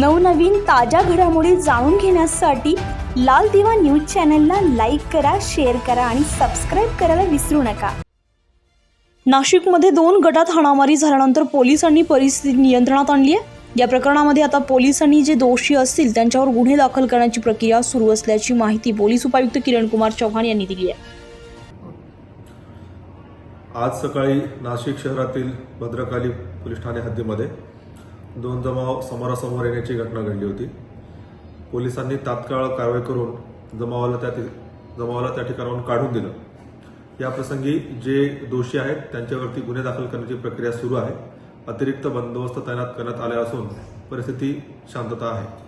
नवनवीन ताज्या घडामोडी जाणून घेण्यासाठी लाल दिवा न्यूज चॅनलला लाईक करा शेअर करा आणि सबस्क्राईब करायला विसरू नका. नाशिकमध्ये दोन गटात हाणामारी झाल्यानंतर पोलिसांनी परिस्थिती नियंत्रणात आणली आहे. या प्रकरणामध्ये आता पोलिसांनी जे दोषी असतील त्यांच्यावर गुन्हे दाखल करण्याची प्रक्रिया सुरू असल्याची माहिती पोलीस उपायुक्त किरण कुमार चव्हाण यांनी दिली आहे. आज सकाळी नाशिक शहरातील भद्रकाली पोलीस ठाणे हद्दीमध्ये दोन जमाव समोरासमोर येण्याची घटना घडली होती. पोलिसांनी तात्काळ कारवाई करून जमावाला त्या जमावाला त्या ठिकाणाहून काढून दिलं. या प्रसंगी जे दोषी आहेत त्यांच्यावरती गुन्हे दाखल करण्याची प्रक्रिया सुरू आहे. अतिरिक्त बंदोबस्त तैनात करण्यात आले असून परिस्थिती शांतता आहे.